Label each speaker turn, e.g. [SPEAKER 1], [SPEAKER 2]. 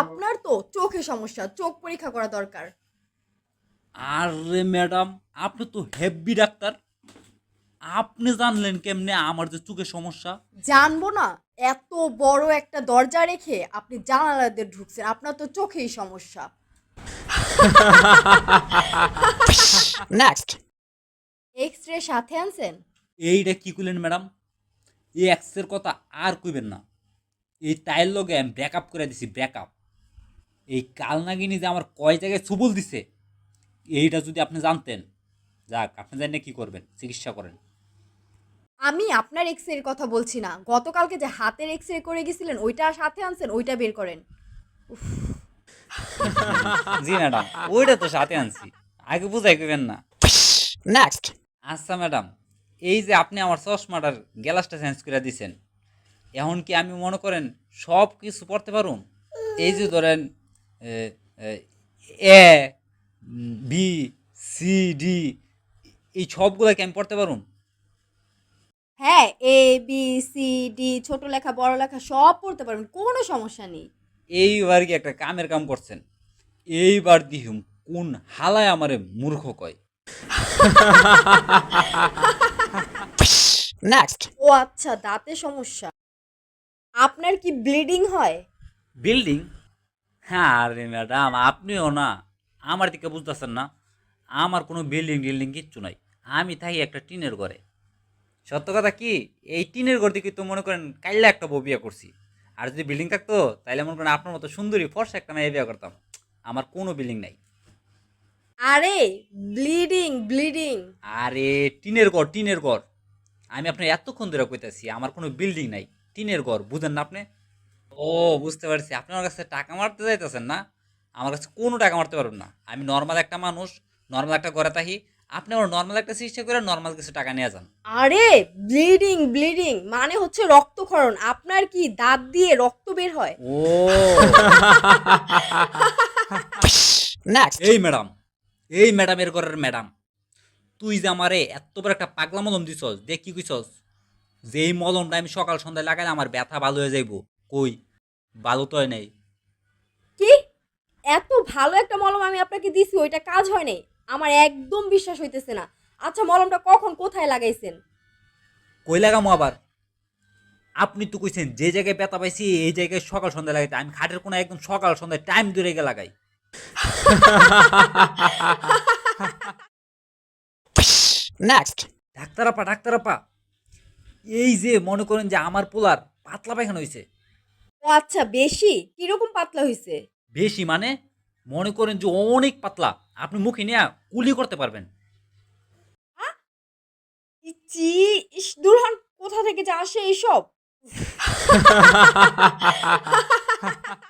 [SPEAKER 1] আপনার তো চোখে সমস্যা চোখ পরীক্ষা করা দরকার।
[SPEAKER 2] আরে ম্যাডাম আপনি তো হেভি ডাক্তার। আপনি জানলেন কেমনে আমার যে চোখের সমস্যা?
[SPEAKER 1] জানব না এত বড় একটা দরজা রেখে আপনি জানালাদের ঢুকছেন আপনার তো চোখেই সমস্যা।
[SPEAKER 3] Next.
[SPEAKER 1] এক্স রে সাথে আনছেন?
[SPEAKER 2] এইটা কি করলেন ম্যাডাম? এই এক্সের কথা আর কইবেন না। এই তাইর লগে আমি ব্রেকআপ করে দিছি ব্রেকআপ এই কালনাগিনী যে আমার কয় জায়গায় সুবল দিছে এইটা যদি আপনি জানতেন যাক আপনি জানেন কি করবেন? চিকিৎসা করেন।
[SPEAKER 1] আমি আপনার এক্সের কথা বলছি না। গতকালকে যে হাতের এক্স রে করে গেছিলেন ওইটা সাথে আনছেন ওইটা বের করেন।
[SPEAKER 2] জি ম্যাডাম ওইটা তো সাথে আনছি। আগে বুঝাই করবেন না।
[SPEAKER 3] Next.
[SPEAKER 2] আচ্ছা ম্যাডাম এই যে আপনি আমার চশমাটার গ্লাসটা চেঞ্জ করে দিছেন এখন কি আমি মনে করেন সব কিছু পড়তে পারুন এই যে ধরেন এ, বি সি ডি এই সবগুলো কি আমি পড়তে পারুন
[SPEAKER 1] হ্যাঁ এ বি সি ডি ছোট লেখা বড় লেখা সব পড়তে পারবেন কোনো সমস্যা নেই।
[SPEAKER 2] এইবার কি একটা কামের কাম করছেন। এইবার দিহুম কোন হালায় আমারে মূর্খ কয়।
[SPEAKER 3] Next.
[SPEAKER 1] ও আচ্ছা দাঁতে সমস্যা। আপনার কি ব্লিডিং হয়?
[SPEAKER 2] বিল্ডিং হ্যাঁ আরে ম্যাডাম আপনিও না। আমার দিকে বুঝতেছেন না। আমার কোনো বিল্ডিং টিল্ডিং কিচ্ছু নাই। আমি থাকি একটা টিনের ঘরে। সত্য কথা কি? এই টিনের ঘর দিকে তো মনে করেন কাইলে একটা বউ বিয়ে করছি। আর যদি বিল্ডিং থাকতো তাহলে মনে করেন আপনার মতো সুন্দরী ফর্সা একটা মেয়ে বিয়ে করতাম। আমার কোনো বিল্ডিং নাই।
[SPEAKER 1] আরে ব্লিডিং ব্লিডিং
[SPEAKER 2] আরে টিনের ঘর টিনের ঘর। আমি আপনার এতক্ষণ ধরে কইতাছি আমার কোনো বিল্ডিং নাই। টিনের ঘর বুঝেন না আপনি? ও বুঝতে পারছি। আপনি আমার কাছে টাকা মারতে যাইতেছেন না? আমার কাছে কোনো টাকা মারতে পারবেন না। আমি নর্মাল একটা মানুষ নর্মাল একটা ঘরে থাকি। আপনি আমার নর্মাল একটা চিকিৎসা করে নর্মাল কিছু টাকা নিয়ে যান।
[SPEAKER 1] আরে ব্লিডিং ব্লিডিং মানে হচ্ছে রক্তক্ষরণ। আপনার কি দাঁত দিয়ে রক্ত বের হয়?
[SPEAKER 2] ও. এই ম্যাডাম এই ম্যাডাম এর ঘরের ম্যাডাম তুই যে আমারে এত বড় একটা পাগলা মলম দিছস দেখ কি কইছস। যে এই মলমটা আমি সকাল সন্ধ্যায় লাগাইলে আমার ব্যথা ভালো হয়ে যাইব। কই? ভালো তো নেই।
[SPEAKER 1] কি? এত ভালো একটা মলম আমি আপনাকে দিছি ওইটা কাজ হয় নাই। আমার একদম বিশ্বাস হইতেছে না। আচ্ছা মলমটা কখন কোথায় লাগাইছেন?
[SPEAKER 2] কই লাগামো আবার? আপনি তো কইছেন যে জায়গায় ব্যথা পাইছি এই জায়গায় সকাল সন্ধ্যা লাগাইতে। আমি খাটের কোনো একদম সকাল সন্ধ্যায় টাইম ধরে গিয়ে লাগাই।
[SPEAKER 3] Next.
[SPEAKER 2] ডাক্তার আপা ডাক্তার আপা। এই যে মনে করেন যে আমার পোলার পাতলা পায়খানা হয়েছে
[SPEAKER 1] ও আচ্ছা বেশি? কীরকম পাতলা হয়েছে
[SPEAKER 2] বেশি মানে মনে করেন যে অনেক পাতলা। আপনি মুখে নিয়ে কুলি করতে পারবেন।
[SPEAKER 1] ইচি ইস দূর হন কোথা থেকে যা আসে এইসব?